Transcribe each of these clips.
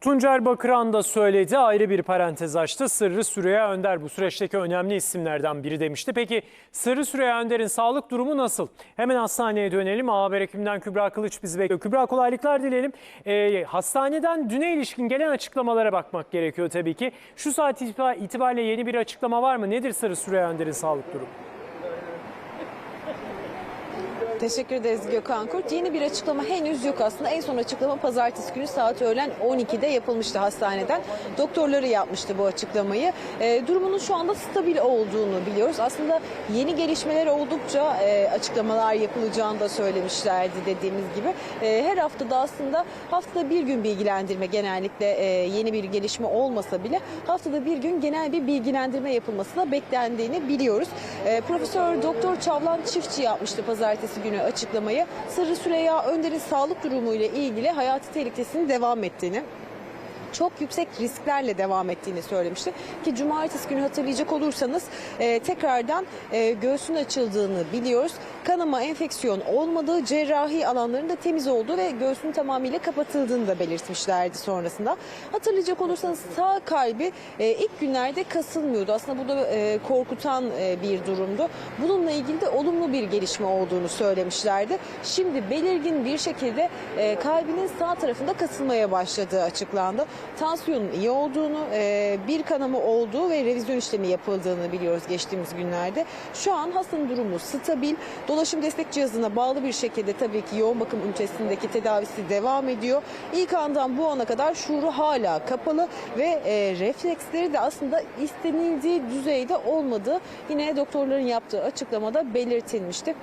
Tuncer Bakıran da söyledi ayrı bir parantez açtı. Sırrı Süreyya Önder bu süreçteki önemli isimlerden biri demişti. Peki Sırrı Süreyya Önder'in sağlık durumu nasıl? Hemen hastaneye dönelim. Haber ekibinden Kübra Kılıç bizi bekliyor. Kübra kolaylıklar dileyelim. Ee, hastaneden düne ilişkin gelen açıklamalara bakmak gerekiyor tabii ki. Şu saat itibar- itibariyle yeni bir açıklama var mı? Nedir Sırrı Süreyya Önder'in sağlık durumu? Teşekkür ederiz Gökhan Kurt. Yeni bir açıklama henüz yok aslında. En son açıklama pazartesi günü saat öğlen 12'de yapılmıştı hastaneden. Doktorları yapmıştı bu açıklamayı. E, durumunun şu anda stabil olduğunu biliyoruz. Aslında yeni gelişmeler oldukça e, açıklamalar yapılacağını da söylemişlerdi dediğimiz gibi. E, her haftada aslında haftada bir gün bilgilendirme genellikle e, yeni bir gelişme olmasa bile haftada bir gün genel bir bilgilendirme yapılmasına beklendiğini biliyoruz. E, Profesör Doktor Çavlan Çiftçi yapmıştı pazartesi günü açıklamayı. Sırrı Süreyya Önder'in sağlık durumu ile ilgili hayati tehlikesinin devam ettiğini çok yüksek risklerle devam ettiğini söylemişti. Ki cumartesi günü hatırlayacak olursanız e, tekrardan e, göğsün açıldığını biliyoruz. Kanama, enfeksiyon olmadığı, cerrahi alanların da temiz olduğu ve göğsün tamamıyla kapatıldığını da belirtmişlerdi sonrasında. Hatırlayacak olursanız sağ kalbi e, ilk günlerde kasılmıyordu. Aslında bu da e, korkutan e, bir durumdu. Bununla ilgili de olumlu bir gelişme olduğunu söylemişlerdi. Şimdi belirgin bir şekilde e, kalbinin sağ tarafında kasılmaya başladığı açıklandı. Tansiyonun iyi olduğunu, e, bir kanama olduğu ve revizyon işlemi yapıldığını biliyoruz geçtiğimiz günlerde. Şu an hastanın durumu stabil. Dolaşım destek cihazına bağlı bir şekilde tabii ki yoğun bakım ünitesindeki tedavisi devam ediyor. İlk andan bu ana kadar şuuru hala kapalı ve e, refleksleri de aslında istenildiği düzeyde olmadığı yine doktorların yaptığı açıklamada belirtilmişti.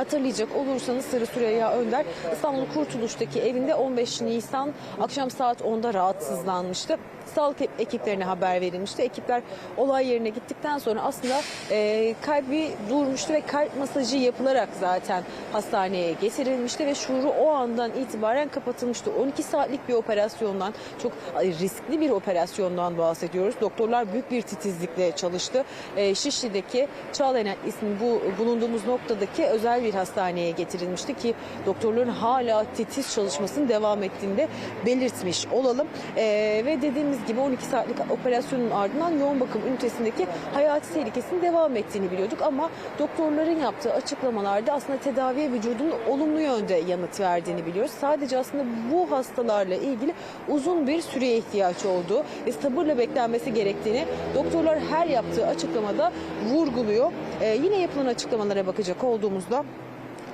Hatırlayacak olursanız Sırrı Süreyya Önder İstanbul Kurtuluş'taki evinde 15 Nisan akşam saat 10'da rahatsızlanmıştı. Sağlık ekiplerine haber verilmişti. Ekipler olay yerine gittikten sonra aslında e, kalbi durmuştu ve kalp masajı yapılarak zaten hastaneye getirilmişti ve şuuru o andan itibaren kapatılmıştı. 12 saatlik bir operasyondan çok riskli bir operasyondan bahsediyoruz. Doktorlar büyük bir titizlikle çalıştı. E, Şişli'deki Çağlayan ismi bu bulunduğumuz noktadaki özel bir hastaneye getirilmişti ki doktorların hala titiz çalışmasının devam ettiğinde belirtmiş olalım. E, ve dediğimiz gibi 12 saatlik operasyonun ardından yoğun bakım ünitesindeki hayati tehlikesinin devam ettiğini biliyorduk ama doktorların yaptığı açıklamalarda aslında tedaviye vücudun olumlu yönde yanıt verdiğini biliyoruz. Sadece aslında bu hastalarla ilgili uzun bir süreye ihtiyaç olduğu ve sabırla beklenmesi gerektiğini doktorlar her yaptığı açıklamada vurguluyor. Ee, yine yapılan açıklamalara bakacak olduğumuzda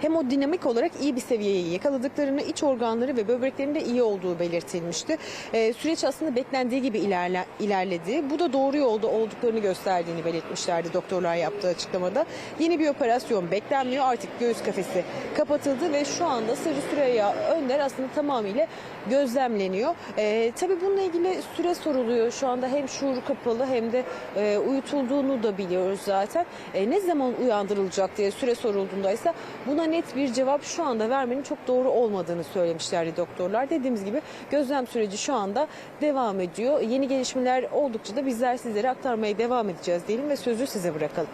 hemodinamik olarak iyi bir seviyeyi yakaladıklarını, iç organları ve böbreklerinde iyi olduğu belirtilmişti. Ee, süreç aslında beklendiği gibi ilerle, ilerledi. Bu da doğru yolda olduklarını gösterdiğini belirtmişlerdi doktorlar yaptığı açıklamada. Yeni bir operasyon beklenmiyor. Artık göğüs kafesi kapatıldı ve şu anda Sırrı Süreyya Önder aslında tamamıyla gözlemleniyor. Ee, tabii bununla ilgili süre soruluyor. Şu anda hem şuuru kapalı hem de e, uyutulduğunu da biliyoruz zaten. E, ne zaman uyandırılacak diye süre sorulduğunda ise buna net bir cevap şu anda vermenin çok doğru olmadığını söylemişlerdi doktorlar. Dediğimiz gibi gözlem süreci şu anda devam ediyor. Yeni gelişmeler oldukça da bizler sizlere aktarmaya devam edeceğiz diyelim ve sözü size bırakalım.